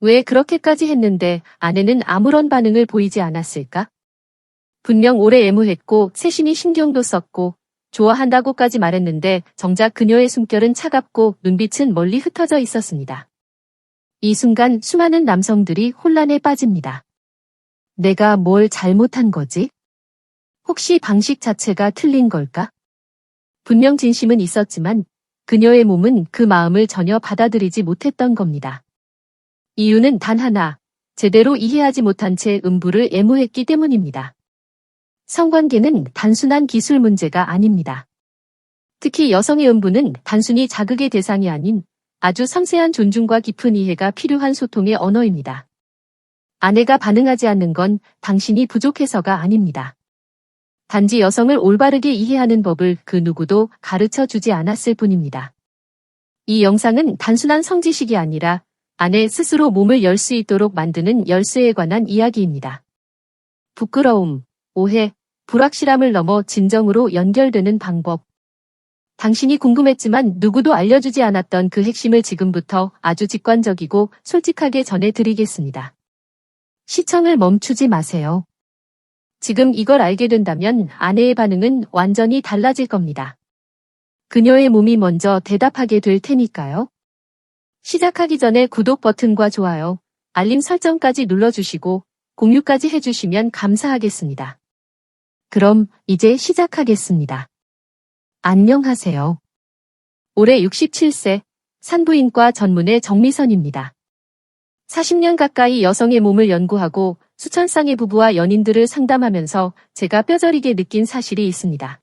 왜 그렇게까지 했는데 아내는 아무런 반응을 보이지 않았을까? 분명 오래 애무했고 세심히 신경도 썼고 좋아한다고까지 말했는데 정작 그녀의 숨결은 차갑고 눈빛은 멀리 흩어져 있었습니다. 이 순간 수많은 남성들이 혼란에 빠집니다. 내가 뭘 잘못한 거지? 혹시 방식 자체가 틀린 걸까? 분명 진심은 있었지만 그녀의 몸은 그 마음을 전혀 받아들이지 못했던 겁니다. 이유는 단 하나, 제대로 이해하지 못한 채 음부를 애무했기 때문입니다. 성관계는 단순한 기술 문제가 아닙니다. 특히 여성의 음부는 단순히 자극의 대상이 아닌 아주 섬세한 존중과 깊은 이해가 필요한 소통의 언어입니다. 아내가 반응하지 않는 건 당신이 부족해서가 아닙니다. 단지 여성을 올바르게 이해하는 법을 그 누구도 가르쳐 주지 않았을 뿐입니다. 이 영상은 단순한 성지식이 아니라 아내 스스로 몸을 열 수 있도록 만드는 열쇠에 관한 이야기입니다. 부끄러움, 오해, 불확실함을 넘어 진정으로 연결되는 방법. 당신이 궁금했지만 누구도 알려주지 않았던 그 핵심을 지금부터 아주 직관적이고 솔직하게 전해드리겠습니다. 시청을 멈추지 마세요. 지금 이걸 알게 된다면 아내의 반응은 완전히 달라질 겁니다. 그녀의 몸이 먼저 대답하게 될 테니까요. 시작하기 전에 구독 버튼과 좋아요, 알림 설정까지 눌러주시고 공유까지 해주시면 감사하겠습니다. 그럼 이제 시작하겠습니다. 안녕하세요. 올해 67세 산부인과 전문의 정미선입니다. 40년 가까이 여성의 몸을 연구하고 수천 쌍의 부부와 연인들을 상담하면서 제가 뼈저리게 느낀 사실이 있습니다.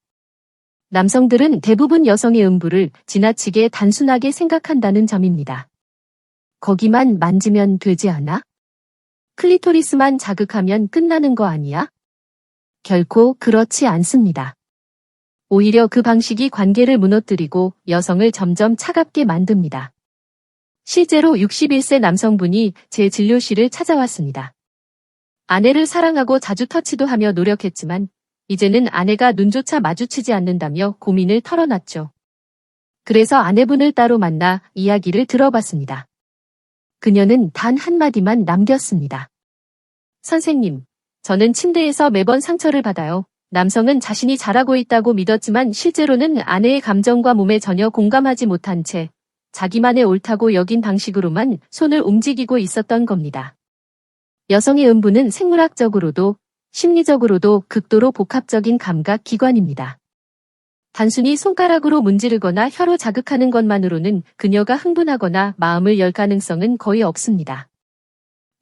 남성들은 대부분 여성의 음부를 지나치게 단순하게 생각한다는 점입니다. 거기만 만지면 되지 않아? 클리토리스만 자극하면 끝나는 거 아니야? 결코 그렇지 않습니다. 오히려 그 방식이 관계를 무너뜨리고 여성을 점점 차갑게 만듭니다. 실제로 61세 남성분이 제 진료실을 찾아왔습니다. 아내를 사랑하고 자주 터치도 하며 노력했지만 이제는 아내가 눈조차 마주치지 않는다며 고민을 털어놨죠. 그래서 아내분을 따로 만나 이야기를 들어봤습니다. 그녀는 단 한마디만 남겼습니다. 선생님, 저는 침대에서 매번 상처를 받아요. 남성은 자신이 잘하고 있다고 믿었지만 실제로는 아내의 감정과 몸에 전혀 공감하지 못한 채 자기만의 옳다고 여긴 방식으로만 손을 움직이고 있었던 겁니다. 여성의 음부는 생물학적으로도 심리적으로도 극도로 복합적인 감각 기관입니다. 단순히 손가락으로 문지르거나 혀로 자극하는 것만으로는 그녀가 흥분하거나 마음을 열 가능성은 거의 없습니다.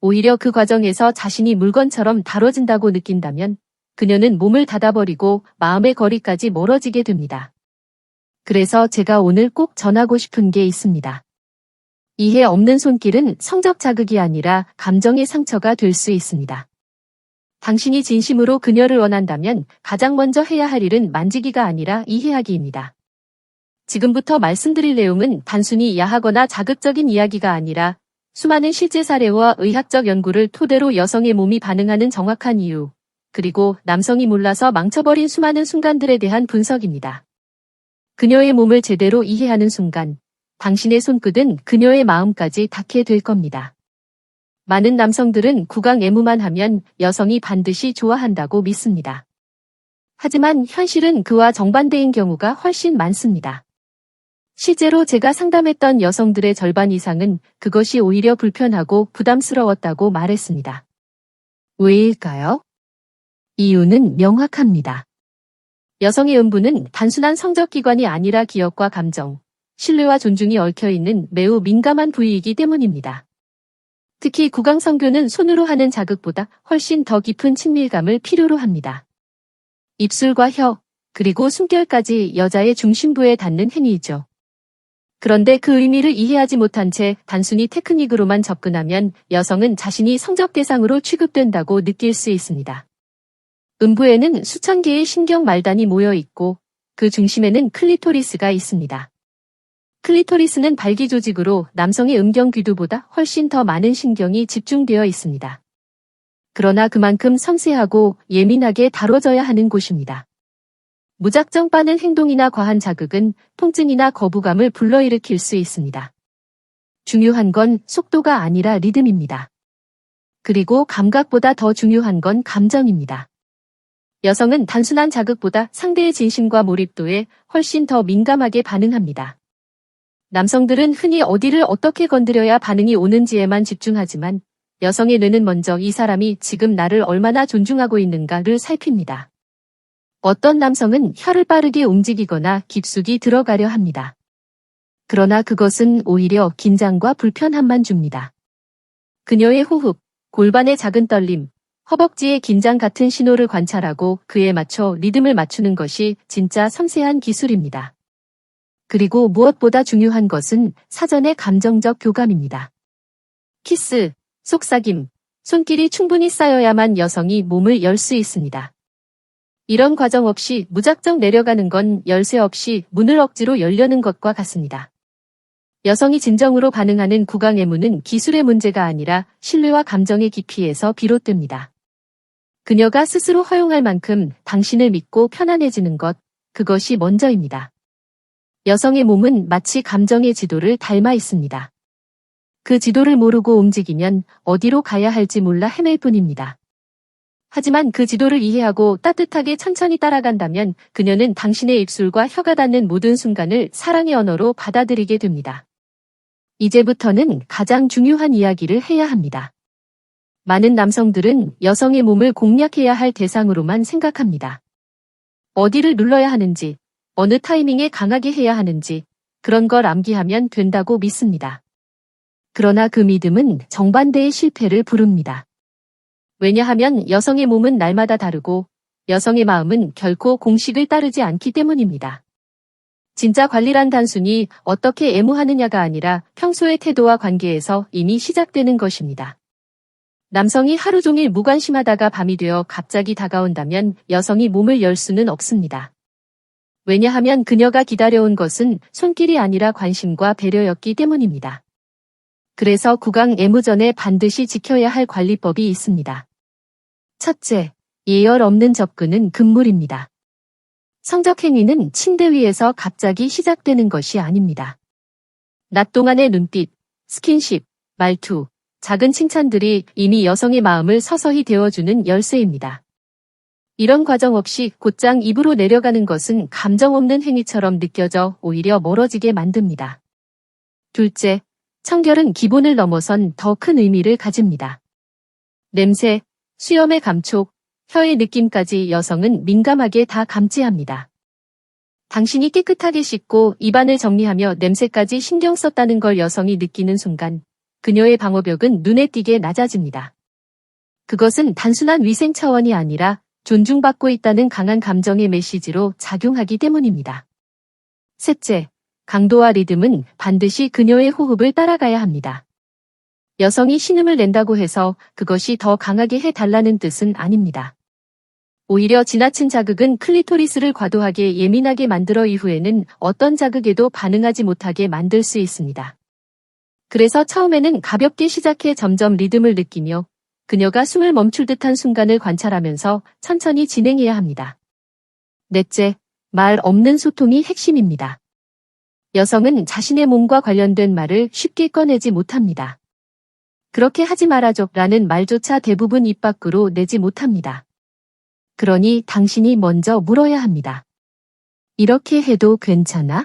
오히려 그 과정에서 자신이 물건처럼 다뤄진다고 느낀다면 그녀는 몸을 닫아버리고 마음의 거리까지 멀어지게 됩니다. 그래서 제가 오늘 꼭 전하고 싶은 게 있습니다. 이해 없는 손길은 성적 자극이 아니라 감정의 상처가 될 수 있습니다. 당신이 진심으로 그녀를 원한다면 가장 먼저 해야 할 일은 만지기가 아니라 이해하기입니다. 지금부터 말씀드릴 내용은 단순히 야하거나 자극적인 이야기가 아니라 수많은 실제 사례와 의학적 연구를 토대로 여성의 몸이 반응하는 정확한 이유, 그리고 남성이 몰라서 망쳐버린 수많은 순간들에 대한 분석입니다. 그녀의 몸을 제대로 이해하는 순간, 당신의 손끝은 그녀의 마음까지 닿게 될 겁니다. 많은 남성들은 구강 애무만 하면 여성이 반드시 좋아한다고 믿습니다. 하지만 현실은 그와 정반대인 경우가 훨씬 많습니다. 실제로 제가 상담했던 여성들의 절반 이상은 그것이 오히려 불편하고 부담스러웠다고 말했습니다. 왜일까요? 이유는 명확합니다. 여성의 음부는 단순한 성적기관이 아니라 기억과 감정, 신뢰와 존중이 얽혀있는 매우 민감한 부위이기 때문입니다. 특히 구강 성교는 손으로 하는 자극보다 훨씬 더 깊은 친밀감을 필요로 합니다. 입술과 혀, 그리고 숨결까지 여자의 중심부에 닿는 행위이죠. 그런데 그 의미를 이해하지 못한 채 단순히 테크닉으로만 접근하면 여성은 자신이 성적 대상으로 취급된다고 느낄 수 있습니다. 음부에는 수천 개의 신경 말단이 모여 있고 그 중심에는 클리토리스가 있습니다. 클리토리스는 발기 조직으로 남성의 음경 귀두보다 훨씬 더 많은 신경이 집중되어 있습니다. 그러나 그만큼 섬세하고 예민하게 다뤄져야 하는 곳입니다. 무작정 빠는 행동이나 과한 자극은 통증이나 거부감을 불러일으킬 수 있습니다. 중요한 건 속도가 아니라 리듬입니다. 그리고 감각보다 더 중요한 건 감정입니다. 여성은 단순한 자극보다 상대의 진심과 몰입도에 훨씬 더 민감하게 반응합니다. 남성들은 흔히 어디를 어떻게 건드려야 반응이 오는지에만 집중하지만 여성의 뇌는 먼저 이 사람이 지금 나를 얼마나 존중하고 있는가를 살핍니다. 어떤 남성은 혀를 빠르게 움직이거나 깊숙이 들어가려 합니다. 그러나 그것은 오히려 긴장과 불편함만 줍니다. 그녀의 호흡, 골반의 작은 떨림, 허벅지의 긴장 같은 신호를 관찰하고 그에 맞춰 리듬을 맞추는 것이 진짜 섬세한 기술입니다. 그리고 무엇보다 중요한 것은 사전의 감정적 교감입니다. 키스, 속삭임, 손길이 충분히 쌓여야만 여성이 몸을 열 수 있습니다. 이런 과정 없이 무작정 내려가는 건 열쇠 없이 문을 억지로 열려는 것과 같습니다. 여성이 진정으로 반응하는 구강의 문은 기술의 문제가 아니라 신뢰와 감정의 깊이에서 비롯됩니다. 그녀가 스스로 허용할 만큼 당신을 믿고 편안해지는 것, 그것이 먼저입니다. 여성의 몸은 마치 감정의 지도를 닮아 있습니다. 그 지도를 모르고 움직이면 어디로 가야 할지 몰라 헤맬 뿐입니다. 하지만 그 지도를 이해하고 따뜻하게 천천히 따라간다면 그녀는 당신의 입술과 혀가 닿는 모든 순간을 사랑의 언어로 받아들이게 됩니다. 이제부터는 가장 중요한 이야기를 해야 합니다. 많은 남성들은 여성의 몸을 공략해야 할 대상으로만 생각합니다. 어디를 눌러야 하는지, 어느 타이밍에 강하게 해야 하는지, 그런 걸 암기하면 된다고 믿습니다. 그러나 그 믿음은 정반대의 실패를 부릅니다. 왜냐하면 여성의 몸은 날마다 다르고 여성의 마음은 결코 공식을 따르지 않기 때문입니다. 진짜 관리란 단순히 어떻게 애무하느냐가 아니라 평소의 태도와 관계에서 이미 시작되는 것입니다. 남성이 하루 종일 무관심하다가 밤이 되어 갑자기 다가온다면 여성이 몸을 열 수는 없습니다. 왜냐하면 그녀가 기다려온 것은 손길이 아니라 관심과 배려였기 때문입니다. 그래서 구강 애무전에 반드시 지켜야 할 관리법이 있습니다. 첫째, 예열 없는 접근은 금물입니다. 성적 행위는 침대 위에서 갑자기 시작되는 것이 아닙니다. 낮 동안의 눈빛, 스킨십, 말투, 작은 칭찬들이 이미 여성의 마음을 서서히 데워주는 열쇠입니다. 이런 과정 없이 곧장 입으로 내려가는 것은 감정 없는 행위처럼 느껴져 오히려 멀어지게 만듭니다. 둘째, 청결은 기본을 넘어선 더 큰 의미를 가집니다. 냄새, 수염의 감촉, 혀의 느낌까지 여성은 민감하게 다 감지합니다. 당신이 깨끗하게 씻고 입안을 정리하며 냄새까지 신경 썼다는 걸 여성이 느끼는 순간 그녀의 방어벽은 눈에 띄게 낮아집니다. 그것은 단순한 위생 차원이 아니라 존중받고 있다는 강한 감정의 메시지로 작용하기 때문입니다. 셋째, 강도와 리듬은 반드시 그녀의 호흡을 따라가야 합니다. 여성이 신음을 낸다고 해서 그것이 더 강하게 해달라는 뜻은 아닙니다. 오히려 지나친 자극은 클리토리스를 과도하게 예민하게 만들어 이후에는 어떤 자극에도 반응하지 못하게 만들 수 있습니다. 그래서 처음에는 가볍게 시작해 점점 리듬을 느끼며 그녀가 숨을 멈출 듯한 순간을 관찰하면서 천천히 진행해야 합니다. 넷째, 말 없는 소통이 핵심입니다. 여성은 자신의 몸과 관련된 말을 쉽게 꺼내지 못합니다. 그렇게 하지 말아줘 라는 말조차 대부분 입 밖으로 내지 못합니다. 그러니 당신이 먼저 물어야 합니다. 이렇게 해도 괜찮아?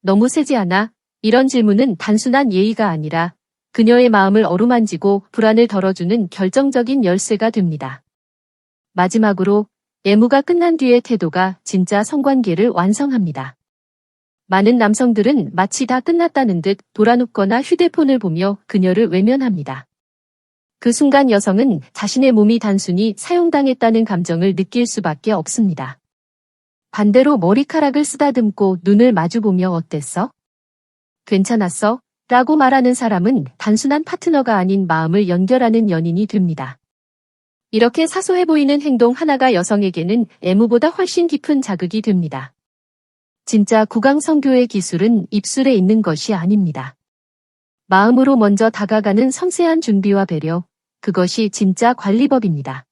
너무 세지 않아? 이런 질문은 단순한 예의가 아니라 그녀의 마음을 어루만지고 불안을 덜어주는 결정적인 열쇠가 됩니다. 마지막으로 애무가 끝난 뒤의 태도가 진짜 성관계를 완성합니다. 많은 남성들은 마치 다 끝났다는 듯 돌아눕거나 휴대폰을 보며 그녀를 외면합니다. 그 순간 여성은 자신의 몸이 단순히 사용당했다는 감정을 느낄 수밖에 없습니다. 반대로 머리카락을 쓰다듬고 눈을 마주보며 어땠어? 괜찮았어? 라고 말하는 사람은 단순한 파트너가 아닌 마음을 연결하는 연인이 됩니다. 이렇게 사소해 보이는 행동 하나가 여성에게는 애무보다 훨씬 깊은 자극이 됩니다. 진짜 구강 성교의 기술은 입술에 있는 것이 아닙니다. 마음으로 먼저 다가가는 섬세한 준비와 배려, 그것이 진짜 관리법입니다.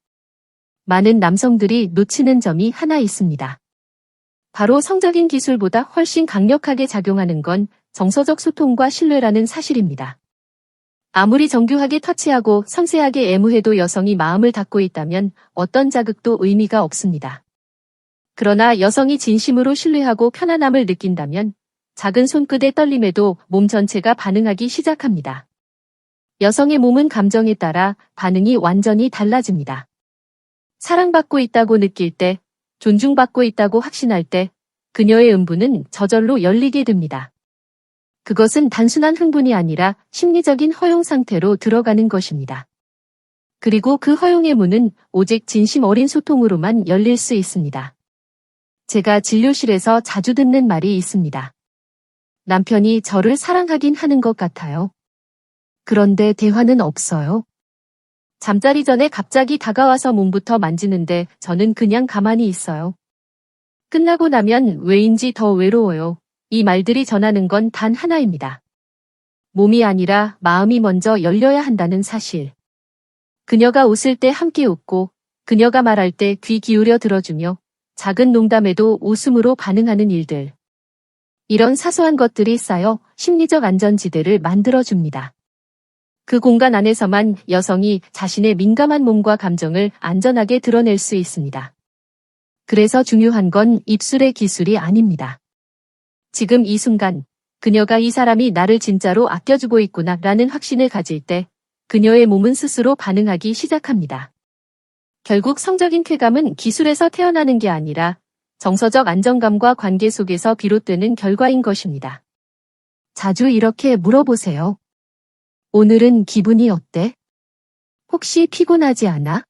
많은 남성들이 놓치는 점이 하나 있습니다. 바로 성적인 기술보다 훨씬 강력하게 작용하는 건 정서적 소통과 신뢰라는 사실입니다. 아무리 정교하게 터치하고 섬세하게 애무해도 여성이 마음을 닫고 있다면 어떤 자극도 의미가 없습니다. 그러나 여성이 진심으로 신뢰하고 편안함을 느낀다면 작은 손끝의 떨림에도 몸 전체가 반응하기 시작합니다. 여성의 몸은 감정에 따라 반응이 완전히 달라집니다. 사랑받고 있다고 느낄 때, 존중받고 있다고 확신할 때, 그녀의 음부는 저절로 열리게 됩니다. 그것은 단순한 흥분이 아니라 심리적인 허용 상태로 들어가는 것입니다. 그리고 그 허용의 문은 오직 진심 어린 소통으로만 열릴 수 있습니다. 제가 진료실에서 자주 듣는 말이 있습니다. 남편이 저를 사랑하긴 하는 것 같아요. 그런데 대화는 없어요. 잠자리 전에 갑자기 다가와서 몸부터 만지는데 저는 그냥 가만히 있어요. 끝나고 나면 왜인지 더 외로워요. 이 말들이 전하는 건 단 하나입니다. 몸이 아니라 마음이 먼저 열려야 한다는 사실. 그녀가 웃을 때 함께 웃고, 그녀가 말할 때 귀 기울여 들어주며, 작은 농담에도 웃음으로 반응하는 일들. 이런 사소한 것들이 쌓여 심리적 안전지대를 만들어줍니다. 그 공간 안에서만 여성이 자신의 민감한 몸과 감정을 안전하게 드러낼 수 있습니다. 그래서 중요한 건 입술의 기술이 아닙니다. 지금 이 순간 그녀가 이 사람이 나를 진짜로 아껴주고 있구나 라는 확신을 가질 때 그녀의 몸은 스스로 반응하기 시작합니다. 결국 성적인 쾌감은 기술에서 태어나는 게 아니라 정서적 안정감과 관계 속에서 비롯되는 결과인 것입니다. 자주 이렇게 물어보세요. 오늘은 기분이 어때? 혹시 피곤하지 않아?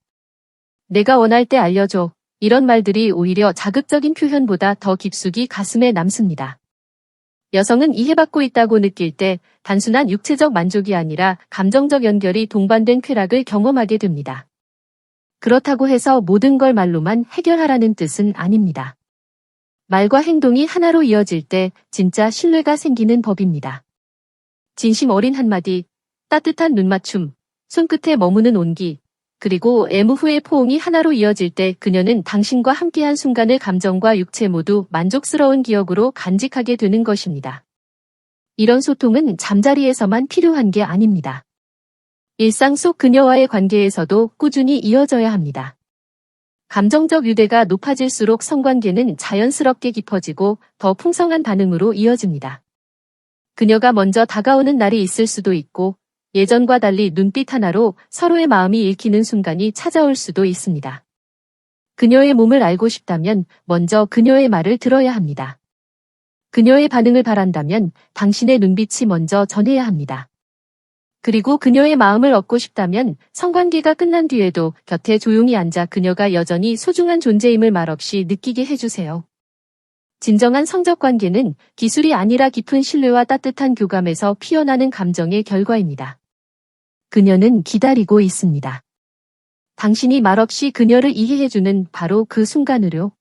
내가 원할 때 알려줘. 이런 말들이 오히려 자극적인 표현보다 더 깊숙이 가슴에 남습니다. 여성은 이해받고 있다고 느낄 때 단순한 육체적 만족이 아니라 감정적 연결이 동반된 쾌락을 경험하게 됩니다. 그렇다고 해서 모든 걸 말로만 해결하라는 뜻은 아닙니다. 말과 행동이 하나로 이어질 때 진짜 신뢰가 생기는 법입니다. 진심 어린 한마디, 따뜻한 눈맞춤, 손끝에 머무는 온기, 그리고 애무 후의 포옹이 하나로 이어질 때 그녀는 당신과 함께한 순간의 감정과 육체 모두 만족스러운 기억으로 간직하게 되는 것입니다. 이런 소통은 잠자리에서만 필요한 게 아닙니다. 일상 속 그녀와의 관계에서도 꾸준히 이어져야 합니다. 감정적 유대가 높아질수록 성관계는 자연스럽게 깊어지고 더 풍성한 반응으로 이어집니다. 그녀가 먼저 다가오는 날이 있을 수도 있고 예전과 달리 눈빛 하나로 서로의 마음이 읽히는 순간이 찾아올 수도 있습니다. 그녀의 몸을 알고 싶다면 먼저 그녀의 말을 들어야 합니다. 그녀의 반응을 바란다면 당신의 눈빛이 먼저 전해야 합니다. 그리고 그녀의 마음을 얻고 싶다면 성관계가 끝난 뒤에도 곁에 조용히 앉아 그녀가 여전히 소중한 존재임을 말없이 느끼게 해주세요. 진정한 성적 관계는 기술이 아니라 깊은 신뢰와 따뜻한 교감에서 피어나는 감정의 결과입니다. 그녀는 기다리고 있습니다. 당신이 말없이 그녀를 이해해주는 바로 그 순간으로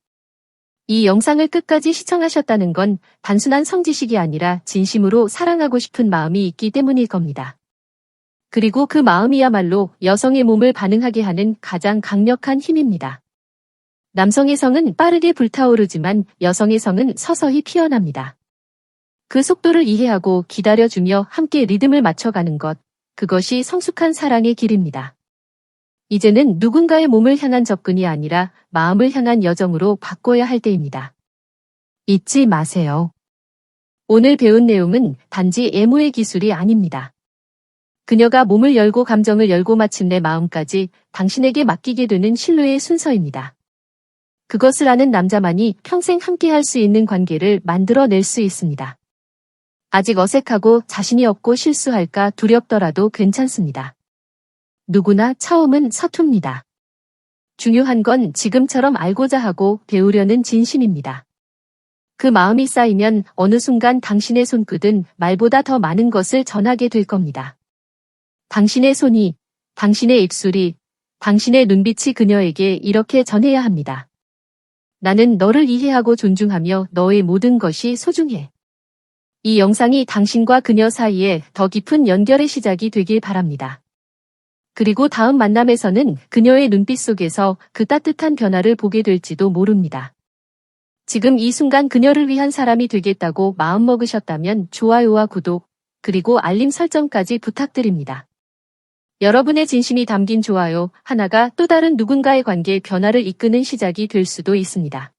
이 영상을 끝까지 시청하셨다는 건 단순한 성지식이 아니라 진심으로 사랑하고 싶은 마음이 있기 때문일 겁니다. 그리고 그 마음이야말로 여성의 몸을 반응하게 하는 가장 강력한 힘입니다. 남성의 성은 빠르게 불타오르지만 여성의 성은 서서히 피어납니다. 그 속도를 이해하고 기다려주며 함께 리듬을 맞춰가는 것, 그것이 성숙한 사랑의 길입니다. 이제는 누군가의 몸을 향한 접근이 아니라 마음을 향한 여정으로 바꿔야 할 때입니다. 잊지 마세요. 오늘 배운 내용은 단지 애무의 기술이 아닙니다. 그녀가 몸을 열고 감정을 열고 마침내 마음까지 당신에게 맡기게 되는 신뢰의 순서입니다. 그것을 아는 남자만이 평생 함께 할 수 있는 관계를 만들어낼 수 있습니다. 아직 어색하고 자신이 없고 실수할까 두렵더라도 괜찮습니다. 누구나 처음은 서툽니다. 중요한 건 지금처럼 알고자 하고 배우려는 진심입니다. 그 마음이 쌓이면 어느 순간 당신의 손끝은 말보다 더 많은 것을 전하게 될 겁니다. 당신의 손이, 당신의 입술이, 당신의 눈빛이 그녀에게 이렇게 전해야 합니다. 나는 너를 이해하고 존중하며 너의 모든 것이 소중해. 이 영상이 당신과 그녀 사이에 더 깊은 연결의 시작이 되길 바랍니다. 그리고 다음 만남에서는 그녀의 눈빛 속에서 그 따뜻한 변화를 보게 될지도 모릅니다. 지금 이 순간 그녀를 위한 사람이 되겠다고 마음먹으셨다면 좋아요와 구독, 그리고 알림 설정까지 부탁드립니다. 여러분의 진심이 담긴 좋아요 하나가 또 다른 누군가의 관계 변화를 이끄는 시작이 될 수도 있습니다.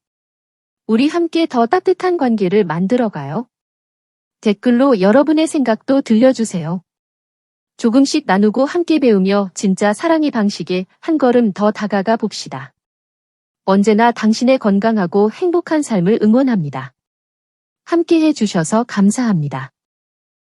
우리 함께 더 따뜻한 관계를 만들어가요. 댓글로 여러분의 생각도 들려주세요. 조금씩 나누고 함께 배우며 진짜 사랑의 방식에 한 걸음 더 다가가 봅시다. 언제나 당신의 건강하고 행복한 삶을 응원합니다. 함께 해주셔서 감사합니다.